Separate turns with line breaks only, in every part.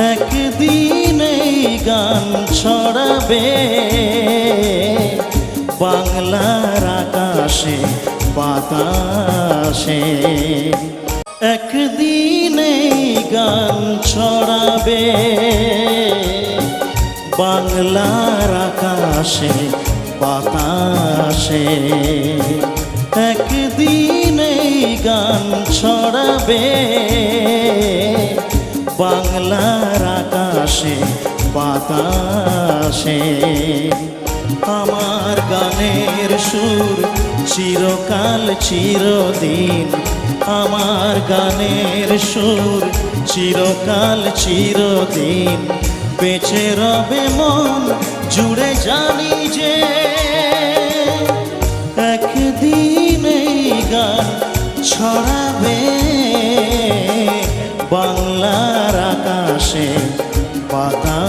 একদিন এই গান ছড়াবে। বাংলার আকাশে, বাতাসে। একদিন এই গান ছড়াবে। বাংলার আকাশে, বাতাসে। একদিন এই গান ছড়াবে। বাংলার আকাশে, বাতাসে। আমার গানের সুর চিরকাল, চিরদিন। আমার গানের সুর চিরকাল, চিরদিন। বেঁচে রবে মন, জুড়ে জানি যে একদিন এই গান ছড়াবে আকাশে বাতাসে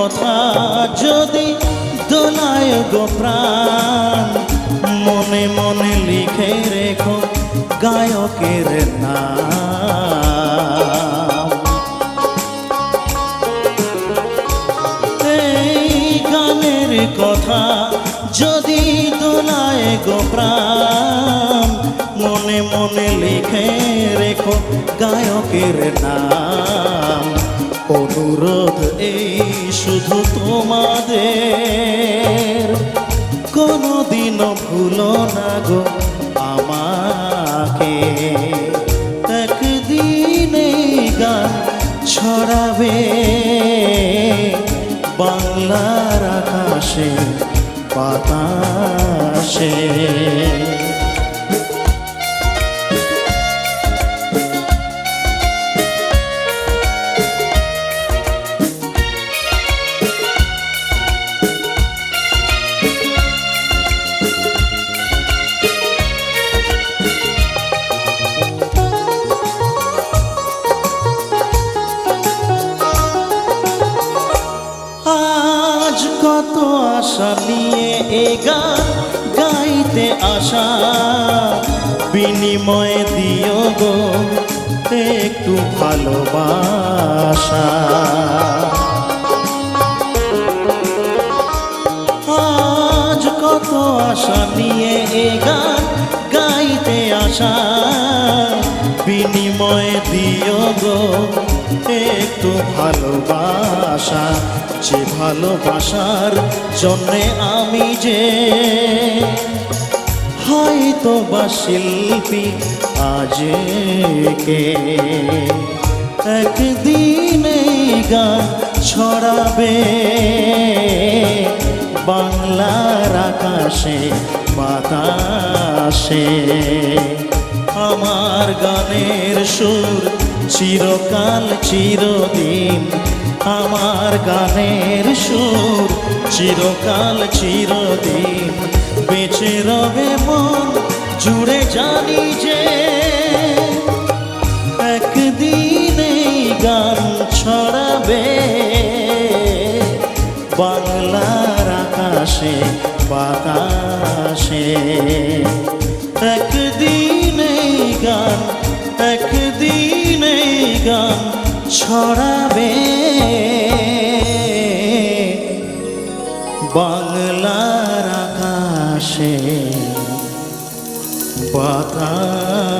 কথা যদি দোলায় গো প্রাণ, মনে মনে লিখে রেখো গায়কের নাম। এই গানের কথা যদি দোলায় গো প্রাণ, মনে মনে লিখে রেখো গায়কের নাম। অনুরোধ এই শুধু তোমাদের। কোনোদিনও ভুলো না গো আমাকে। একদিন গান ছড়াবে। বাংলার আকাশে বাতাসে। এ গান গাইতে আসা বিনিময়ে দিও গো, একটু ভালোবাসা। আজ কত আশা নিয়ে এ গান গাইতে আসা বিনিময়ে দিও গো একটু ভালোবাসা, যে ভালোবাসার জন্যে আমি যে হয়তো বা শিল্পী আজকে একদিন গান ছড়াবে, বাংলার আকাশে, বাতাসে। আমার গানের সুর চিরকাল, চিরদিন আমার গানের সুর। চিরকাল, চিরদিন বেঁচে রবে মন, জুড়ে জানি যে একদিন এই গান ছড়াবে। বাংলার আকাশে, বাতাসে গান ছড়াবে। বাংলার আকাশে বাতাসে।